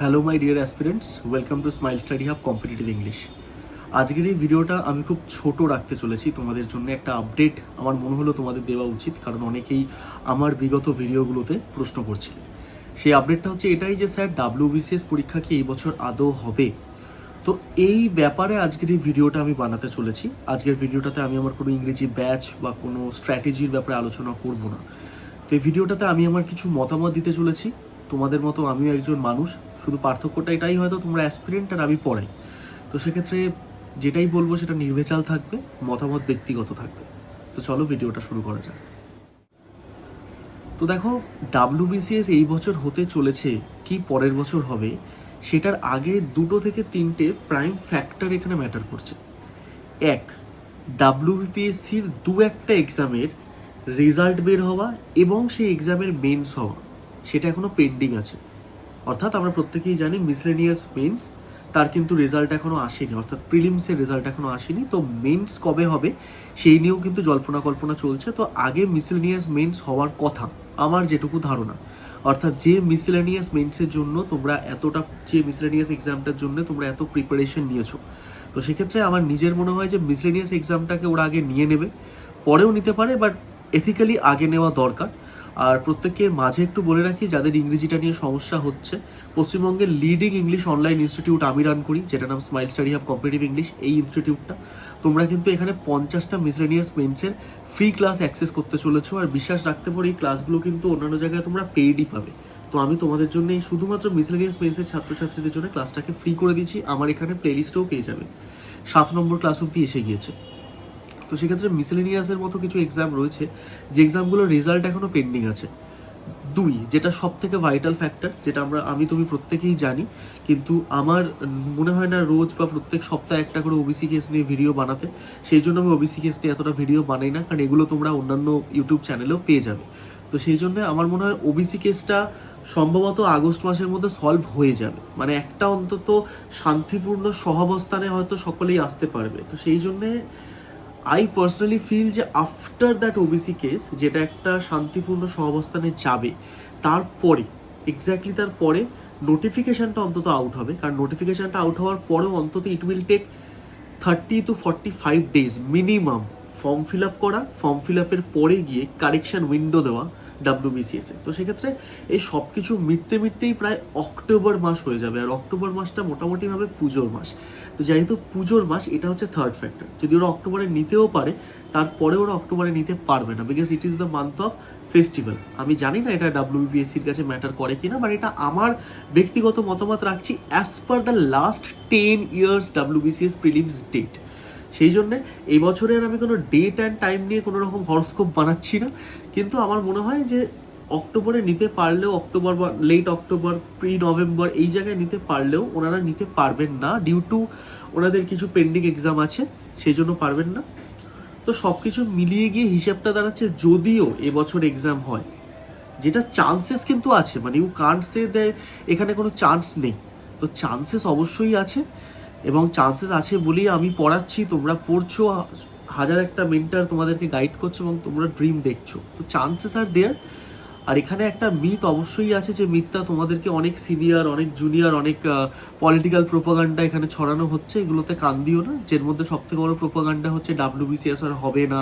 Hello my dear aspirants welcome to Smile Study Hub competitive English আজকের এই ভিডিওটা আমি খুব ছোট রাখতে চলেছি। তোমাদের জন্য একটা আপডেট আমার মনে হলো তোমাদের দেওয়া উচিত, কারণ অনেকেই আমার বিগত ভিডিওগুলোতে প্রশ্ন করছিল। সেই আপডেটটা হচ্ছে এটাই যে স্যার ডাব্লিউবিসিএস পরীক্ষা কি এই বছর আদৌ হবে? তো এই ব্যাপারে আজকের এই ভিডিওটা আমি বানাতে চলেছি। আজকের ভিডিওটাতে আমি আমার কোনো ইংরেজি ব্যাচ বা কোনো স্ট্র্যাটেজির ব্যাপারে আলোচনা করব না। তো এই ভিডিওটাতে আমি আমার কিছু মতামত দিতে চলেছি। তোমাদের মতো আমিও একজন মানুষ শুধু পার্থক্যটা এটাই হয়তো তোমরা অ্যাসপিরেন্ট আর আমি পড়াই। তো সেক্ষেত্রে যেটাই বলব সেটা নির্ভেচাল থাকবে, মতামত ব্যক্তিগত থাকবে। তো চলো ভিডিওটা শুরু করা যাক। তো দেখো ডাব্লিউবিসিএস এই বছর হতে চলেছে, কি পরের বছর হবে, সেটার আগে দুটো থেকে তিনটে প্রাইম ফ্যাক্টর এখানে ম্যাটার করছে। এক ডাব্লিউবিপিএসসির দু একটা এক্সামের রেজাল্ট বের হওয়া এবং সেই এক্সামের মেন্স হওয়া, সেটা এখনও পেন্ডিং আছে। অর্থাৎ আমরা প্রত্যেকেই জানি মিসলেনিয়াস মেন্স তার কিন্তু রেজাল্ট এখনও আসেনি। অর্থাৎ প্রিলিমসের রেজাল্ট এখনও আসেনি। তো মেন্স কবে হবে, সেই নিয়েও কিন্তু জল্পনা কল্পনা চলছে। তো আগে মিসলেনিয়াস মেন্স হওয়ার কথা, আমার যেটুকু ধারণা। অর্থাৎ যে মিসলেনিয়াস মেন্সের জন্য তোমরা এতটা, যে মিসলেনিয়াস এক্সামটার জন্য তোমরা এত প্রিপারেশন নিয়েছো। তো সেক্ষেত্রে আমার নিজের মনে হয় যে মিসলেনিয়াস এক্সামটাকে ওরা আগে নিয়ে নেবে, পরেও নিতে পারে বাট এথিক্যালি আগে নেওয়া দরকার। আর প্রত্যেকের মাঝে একটু বলে রাখি, যাদের ইংরেজিটা নিয়ে সমস্যা হচ্ছে, পশ্চিমবঙ্গের লিডিং ইংলিশ অনলাইন ইনস্টিটিউট আমি রান করি যেটা নাম Smile Study Hub competitive English এই ইনস্টিটিউটটা তোমরা কিন্তু এখানে পঞ্চাশটা মিসলেনিয়াস মেন্সের ফ্রি ক্লাস অ্যাক্সেস করতে চলেছো, আর বিশ্বাস রাখতে পারো, এই ক্লাসগুলো কিন্তু অন্যান্য জায়গায় তোমরা পেইডই পাবে। তো আমি তোমাদের জন্য এই শুধুমাত্র মিসলেনিয়াস মেন্সের ছাত্রছাত্রীদের জন্য ক্লাসটাকে ফ্রি করে দিচ্ছি আমার এখানে প্লেলিস্টেও পেয়ে যাবে। সাত নম্বর ক্লাস অব্দি এসে গিয়েছে। তো সেক্ষেত্রে মিসেলেনিয়াসের মতো কিছু এক্সাম রয়েছে। যে এক্সামগুলোর রেজাল্ট এখনও পেন্ডিং আছে। দুই, যেটা সব থেকে ভাইটাল ফ্যাক্টর যেটা আমরা, আমি, তুমি প্রত্যেকেই জানি, কিন্তু আমার মনে হয় না রোজ বা প্রত্যেক সপ্তাহে একটা করে ওবিসি কেস নিয়ে ভিডিও বানাতে। সেই জন্য আমি ওবিসি কেস নিয়ে এতটা ভিডিও বানাই না, কারণ এগুলো তোমরা অন্যান্য ইউটিউব চ্যানেলেও পেয়ে যাবে। তো সেই জন্য আমার মনে হয় ওবিসি কেসটা সম্ভবত আগস্ট মাসের মধ্যে সলভ হয়ে যাবে। মানে একটা অন্তত শান্তিপূর্ণ সহাবস্থানে হয়তো সকলেই আসতে পারবে। তো সেই জন্যে আই পার্সোনালি ফিল যে আফটার দ্যাট ওবিসি কেস যেটা একটা শান্তিপূর্ণ সহাবস্থানে যাবে, তারপরে এক্স্যাক্টলি তারপরে নোটিফিকেশানটা অন্তত আউট হবে। কারণ নোটিফিকেশানটা আউট হওয়ার পরেও অন্তত it will take thirty two forty five days minimum form fill up করা ফর্ম ফিল আপের পরে গিয়ে কারেকশান উইন্ডো দেওয়া। ডাব্লিউবিসিএস তো সেক্ষেত্রে এই সব কিছু মিটতে মিটতেই প্রায় অক্টোবর মাস হয়ে যাবে, আর অক্টোবর মাসটা মোটামুটিভাবে পুজোর মাস। তো যেহেতু পুজোর মাস, এটা হচ্ছে থার্ড ফ্যাক্টর যদি ওরা অক্টোবরে নিতেও পারে, তারপরে ওরা অক্টোবরে নিতে পারবে না because it is the month of festival আমি জানি না এটা ডাব্লিউবিএসসির কাছে ম্যাটার করে কিনা বাট এটা আমার ব্যক্তিগত মতামত রাখছি as per the last ten years WBCS prelims date সেই জন্যে এই বছরের আমি কোনো ডেট অ্যান্ড টাইম নিয়ে কোনো রকম হরস্কোপ বানাচ্ছি না। কিন্তু আমার মনে হয় যে অক্টোবরে নিতে পারলেও অক্টোবর বা লেট অক্টোবর প্রি নভেম্বর এই জায়গায় নিতে পারলেও ওনারা নিতে পারবেন না ডিউ টু ওনাদের কিছু পেন্ডিং এক্সাম আছে, সেই জন্য পারবেন না। তো সব কিছু মিলিয়ে গিয়ে হিসাবটা দাঁড়াচ্ছে যদিও এবছর এক্সাম হয়। যেটা চান্সেস কিন্তু আছে মানে ইউ কান্ট সে দেয় এখানে কোনো চান্স নেই। তো চান্সেস অবশ্যই আছে। এবং চান্সেস আছে বলেই আমি পড়াচ্ছি, তোমরা পড়ছো, হাজার একটা মেন্টার তোমাদেরকে গাইড করছ এবং তোমরা ড্রিম দেখছ। তো চান্সেস আর দেয়ার আর এখানে একটা মিথ অবশ্যই আছে যে মিথটা তোমাদেরকে অনেক সিনিয়র অনেক জুনিয়র অনেক পলিটিক্যাল প্রোপাগান্ডা এখানে ছড়ানো হচ্ছে। এগুলোতে কান দিও না। যের মধ্যে সব থেকে বড় প্রোপাগান্ডা হচ্ছে ডাব্লিউবিসিএস আর হবে না,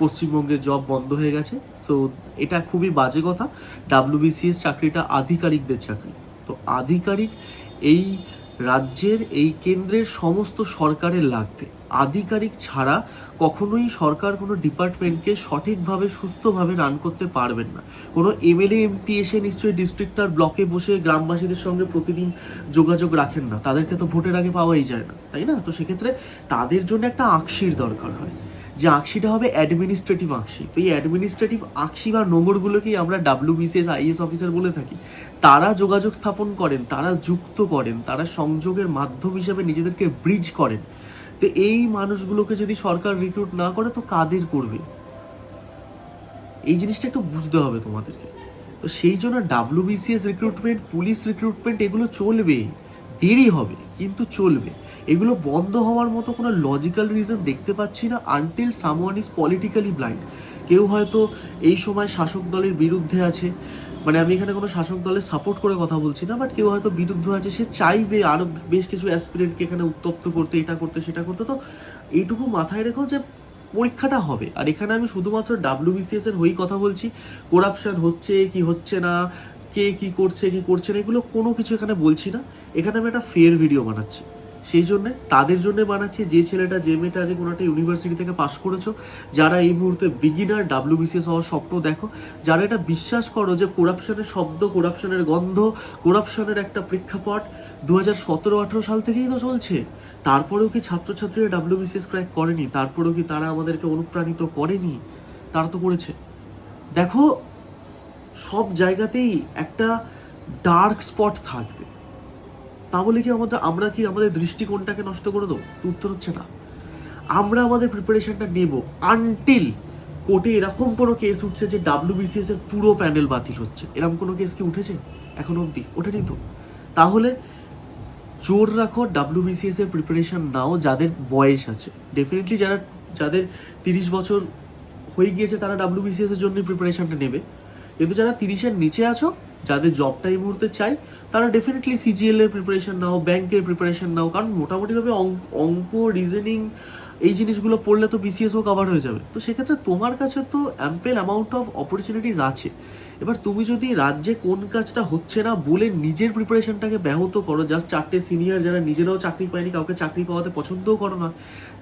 পশ্চিমবঙ্গের জব বন্ধ হয়ে গেছে। সো এটা খুবই বাজে কথা। ডাব্লিউবিসিএস চাকরিটা আধিকারিকদের চাকরি। তো আধিকারিক এই রাজ্যের এই কেন্দ্রের সমস্ত সরকারের লাগবে। আধিকারিক ছাড়া কখনোই সরকার কোনো ডিপার্টমেন্টকে সঠিকভাবে, সুস্থভাবে রান করতে পারবেন না। কোনো এমএলএ এমপি এসে নিশ্চয়ই ডিস্ট্রিক্ট আর ব্লকে বসে গ্রামবাসীদের সঙ্গে প্রতিদিন যোগাযোগ রাখেন না। তাদেরকে তো ভোটের আগে পাওয়াই যায় না, তাই না? তো সেক্ষেত্রে তাদের জন্য একটা আকশির দরকার হয়। যে আকশিটা হবে অ্যাডমিনিস্ট্রেটিভ আকশি। তো এই অ্যাডমিনিস্ট্রেটিভ আকশি বা নোংরগুলোকেই আমরা ডাব্লিউবিসিএস আইএস অফিসার বলে থাকি। তারা যোগাযোগ স্থাপন করেন, তারা যুক্ত করেন, তারা সংযোগের মাধ্যম হিসেবে নিজেদেরকে ব্রিজ করেন। তো এই মানুষগুলোকে যদি সরকার রিক্রুট না করে, তো কাদের করবে? এই জিনিসটা একটু বুঝতে হবে তোমাদেরকে। তো সেই জন্য ডাব্লিউবিসিএস রিক্রুটমেন্ট পুলিশ রিক্রুটমেন্ট এগুলো চলবে। দেরি হবে, কিন্তু চলবে। এগুলো বন্ধ হওয়ার মতো কোনো লজিক্যাল রিজন দেখতে পাচ্ছি না until someone is politically blind কেউ হয়তো এই সময় শাসক দলের বিরুদ্ধে আছে মানে আমি এখানে কোনো শাসক দলের সাপোর্ট করে কথা বলছি না বাট কেউ হয়তো বিরুদ্ধ আছে, সে চাইবে আরও বেশ কিছু অ্যাসপিরেন্টকে এখানে উত্তপ্ত করতে, এটা করতে, সেটা করতে। তো এইটুকু মাথায় রেখো যে পরীক্ষাটা হবে। আর এখানে আমি শুধুমাত্র ডাব্লিউবিসিএস এর হয়েই কথা বলছি। করাপশন হচ্ছে, কি হচ্ছে না, কে কি করছে কি করছে না, এগুলো কোনো কিছু এখানে বলছি না। এখানে আমি একটা ফেয়ার ভিডিও বানাচ্ছি। সেই জন্য, তাদের জন্য বানাচ্ছি, যে ছেলেটা, যে মেয়েটা আজ কোনো একটা ইউনিভার্সিটি থেকে পাশ করেছ, যারা এই মুহূর্তে বিগিনার ডাব্লিউবিসিএস হওয়ার স্বপ্ন দেখো, যারা এটা বিশ্বাস করো যে কোরাপশনের শব্দ কোরাপশনের গন্ধ কোরাপশনের একটা প্রেক্ষাপট দু হাজার সতেরো, আঠেরো সাল থেকেই তো চলছে। তারপরেও কি ছাত্রছাত্রীরা ডাব্লিউবিসিএস ক্র্যাক করেনি? তারপরেও কি তারা আমাদেরকে অনুপ্রাণিত করেনি? তারা তো করেছে। দেখো, সব জায়গাতেই একটা ডার্ক স্পট থাকবে। তা বলে কি আমাদের, আমরা কি আমাদের দৃষ্টিকোণটাকে নষ্ট করে দেবো? উত্তর হচ্ছে না। আমরা আমাদের প্রিপারেশনটা নেব আনটিল কোর্টে এরকম কোনো কেস উঠছে যে ডাব্লিউবিসিএস এর পুরো প্যানেল বাতিল হচ্ছে। এরকম কোনো কেস কি উঠেছে? এখন অবধি। ওঠেনি তো। তাহলে জোর রাখো ডাব্লিউবিসিএস এর প্রিপারেশন নাও, যাদের বয়স আছে। ডেফিনেটলি যারা, যাদের তিরিশ বছর হয়ে গিয়েছে, তারা ডাব্লিউবিসিএস এর জন্য প্রিপারেশনটা নেবে। কিন্তু যারা তিরিশের নিচে আছো যাদের জবটা এই মুহূর্তে চাই, তারা ডেফিনেটলি সিজিএল এর প্রিপারেশন নাও ব্যাংকের প্রিপারেশন নাও, কারণ মোটামুটিভাবে অঙ্ক- রিজনিং এই জিনিসগুলো পড়লে তো বিসিএসও কভার হয়ে যাবে। তো সেক্ষেত্রে তোমার কাছে তো অ্যাম্পেল অ্যামাউন্ট অফ অপরচুনিটিস আছে। এবার তুমি যদি রাজ্যে কোন কাজটা হচ্ছে না বলে নিজের প্রিপারেশনটাকে ব্যাহত করো জাস্ট চারটে সিনিয়র যারা নিজেরাও চাকরি পায়নি, কাউকে চাকরি পাওয়াতে পছন্দও করো না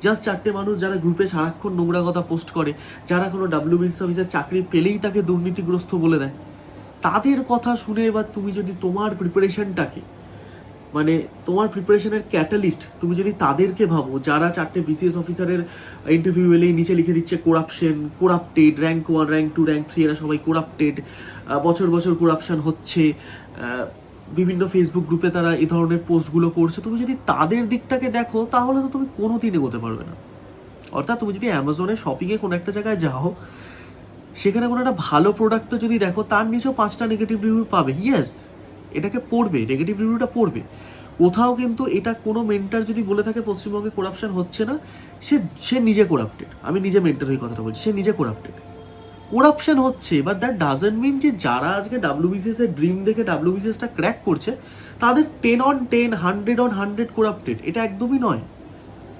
জাস্ট চারটে মানুষ যারা গ্রুপে সারাক্ষণ নোংরা কথা পোস্ট করে, যারা কোনো ডাব্লিউবিসি অফিসের চাকরি পেলেই তাকে দুর্নীতিগ্রস্ত বলে দেয়। তাদের কথা শুনে বা তুমি যদি তোমার প্রিপারেশনটাকে মানে তোমার প্রিপারেশনের ক্যাটালিস্ট তুমি যদি তাদেরকে ভাবো, যারা চারটে বিসিএস অফিসারের ইন্টারভিউ এলেই নিচে লিখে দিচ্ছে corruption corrupted rank one rank two rank three এরা সবাই কোরাপ্টেড বছর বছর কোরাপশন হচ্ছে বিভিন্ন ফেসবুক গ্রুপে তারা এই ধরনের পোস্টগুলো করছে। তুমি যদি তাদের দিকটাকে দেখো, তাহলে তো তুমি কোনো দিন এগোতে পারবে না। অর্থাৎ তুমি যদি অ্যামাজনে শপিংয়ে কোনো একটা জায়গায় যাও সেখানে কোনো একটা ভালো প্রোডাক্টটা যদি দেখো, তার নিচেও পাঁচটা নেগেটিভ রিভিউ পাবে। ইয়েস এটাকে পড়বে নেগেটিভ রিভিউটা পড়বে। কোথাও কিন্তু এটা কোনো মেন্টার যদি বলে থাকে পশ্চিমবঙ্গে করাপশন হচ্ছে না, সে সে নিজে করাপ্টেড আমি নিজে মেন্টার হয়ে কথাটা বলছি, সে নিজে করাপ্টেড করাপশন হচ্ছে বাট দ্যাট ডাজেন্ট মিন যে যারা আজকে ডাব্লিউবিসিএস এর ড্রিম দেখে ডাব্লিউবিসিএসটা ক্র্যাক করছে, তাদের ten on ten hundred on hundred corrupted এটা একদমই নয়।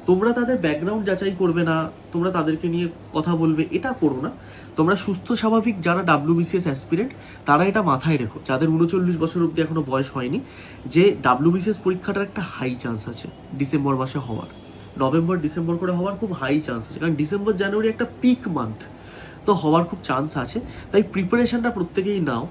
তোমরা তাদের ব্যাকগ্রাউন্ড যাচাই করবে না, তোমরা তাদেরকে নিয়ে কথা বলবে, এটা করো না। তোমরা সুস্থ, স্বাভাবিক যারা ডাব্লিউবিসিএস অ্যাসপিরেন্ট তারা এটা মাথায় রেখো। যাদের উনচল্লিশ বছর অবধি এখনও বয়স হয়নি, যে ডাব্লিউবিসিএস পরীক্ষাটার একটা হাই চান্স আছে ডিসেম্বর মাসে হওয়ার। নভেম্বর ডিসেম্বর করে হওয়ার খুব হাই চান্স আছে, কারণ ডিসেম্বর জানুয়ারি একটা পিক মান্থ তো হওয়ার খুব চান্স আছে। তাই প্রিপারেশনটা প্রত্যেকেই নাও,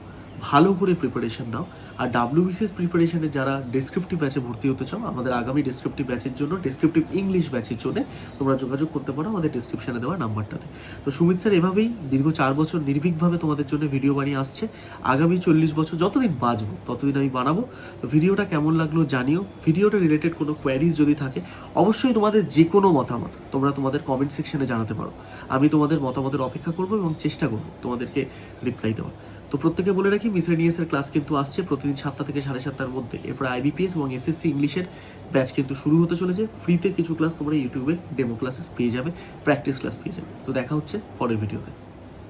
ভালো করে প্রিপারেশন নাও। আর ডাব্লিউবিসিএস প্রিপারেশনে যারা ডেসক্রিপটিভ ব্যাচে ভর্তি হতে চাও, আমাদের আগামী ডেসক্রিপটিভ ব্যাচের জন্য ডেসক্রিপটিভ ইংলিশ ব্যাচের জন্য তোমরা যোগাযোগ করতে পারো আমাদের ডিসক্রিপশনে দেওয়া নাম্বারটাতে। তো সুমিত স্যার, এভাবেই দীর্ঘ চার বছর নির্ভীকভাবে তোমাদের জন্য ভিডিও বানিয়ে আসছে। আগামী চল্লিশ বছর যতদিন বাঁচবো, ততদিন আমি বানাবো। তো ভিডিওটা কেমন লাগল জানিও। ভিডিওটা রিলেটেড কোনো কোয়ারিজ যদি থাকে, অবশ্যই তোমাদের যে কোনো মতামত তোমরা তোমাদের কমেন্ট সেকশনে জানাতে পারো। আমি তোমাদের মতামতের অপেক্ষা করব এবং চেষ্টা করব তোমাদেরকে রিপ্লাই দেওয়ার। তো প্রত্যেকে বলে রাখি মিসলেনিয়াস এর ক্লাস কিন্তু আসছে। প্রতিদিন সাতটা থেকে সাড়ে সাতটার মধ্যে। এরপর আইবিপিএস এবং এসএসসি ইংলিশের ব্যাচ কিন্তু শুরু হতে চলেছে। ফ্রিতে কিছু ক্লাস তোমরা ইউটিউবে ডেমো ক্লাসেস পেয়ে যাবে প্র্যাকটিস ক্লাস পেয়ে যাবে। তো দেখা হচ্ছে পরের ভিডিওতে